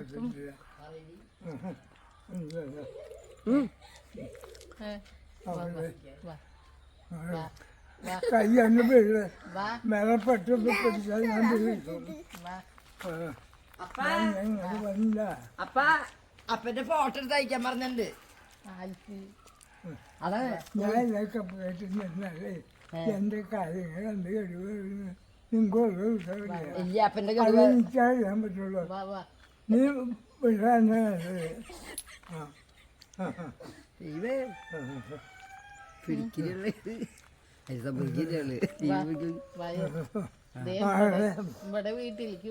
പറ്റില്ല ഏ, അവിടെ വാ വാ വാ. കൈ അങ്ങ് വീഴ്. പിടിച്ചാൽ ഞാൻ വീഴും. വന്നില്ല. അപ്പ അപ്പന്റെ ഫോട്ടോ എടുത്ത് അയക്കാൻ പറഞ്ഞിട്ടുണ്ട്. അതാണ് ഞാൻ നിന്നാലേ എന്റെ കാര്യങ്ങൾ എന്ത് കഴിവ് നിങ്ങൾക്ക്? അത് കഴിവ് പറ്റുള്ളൂ. വാ വാ. നീ പിടിക്കുന്നുള്ളു ആ, ഇവിടെ- വീട്ടിലേക്ക്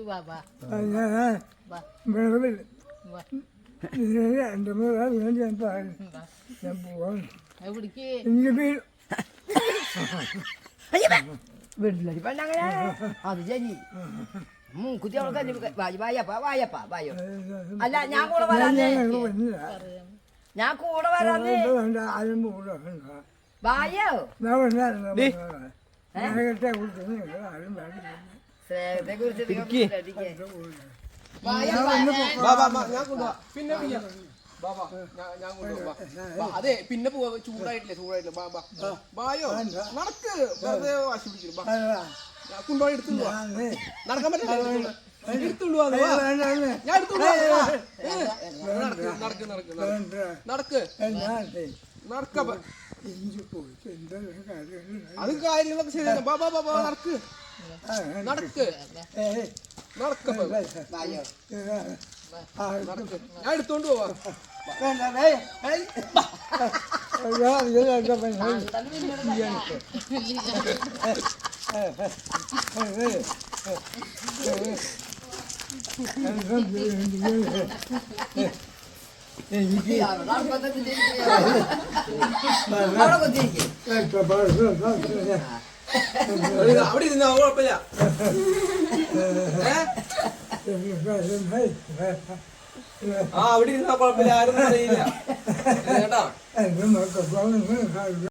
ഞാൻ എന്റെ പറയും ഞാൻ പോവാൻ എവിടേക്ക് എനിക്ക് വീ- വീട്ടിലടി പെണ്ണങ്ങനെ അത് ശരി. മൂക്കുത്തി വായപ്പാ വായപ്പാ വായോ അല്ല ഞാൻ കൂടെ ഞാൻ വരാന്നേ ഞാൻ കൂടെ വരാന്നേ വായോ സ്നേഹത്തെ കുറിച്ച് പിന്നെ അതെ പിന്നെ പോവാ ചൂടായിട്ടില്ലേ ചൂടായിട്ടില്ല വാ നടക്ക് വെറുതെ വാശി പിടിക്കില്ല കൊണ്ടുപോയി നടക്കാൻ പറ്റില്ല. വാ. ഞാൻ നടക്ക് നടക്ക് നടക്ക് നടക്ക്. അത് കാര്യങ്ങളൊക്കെ ശരിയാണ് വാ നടക്ക്. നടക്ക്. നടക്ക നടക്ക്. ഞാൻ എടുത്തോണ്ട് പോവാ. എനിക്ക് അവിടെ ഇരുന്നാ കുഴപ്പമില്ല ആ അവിടെ ഇരുന്നാ കുഴപ്പമില്ല ആരും അറിയില്ല കേട്ടോ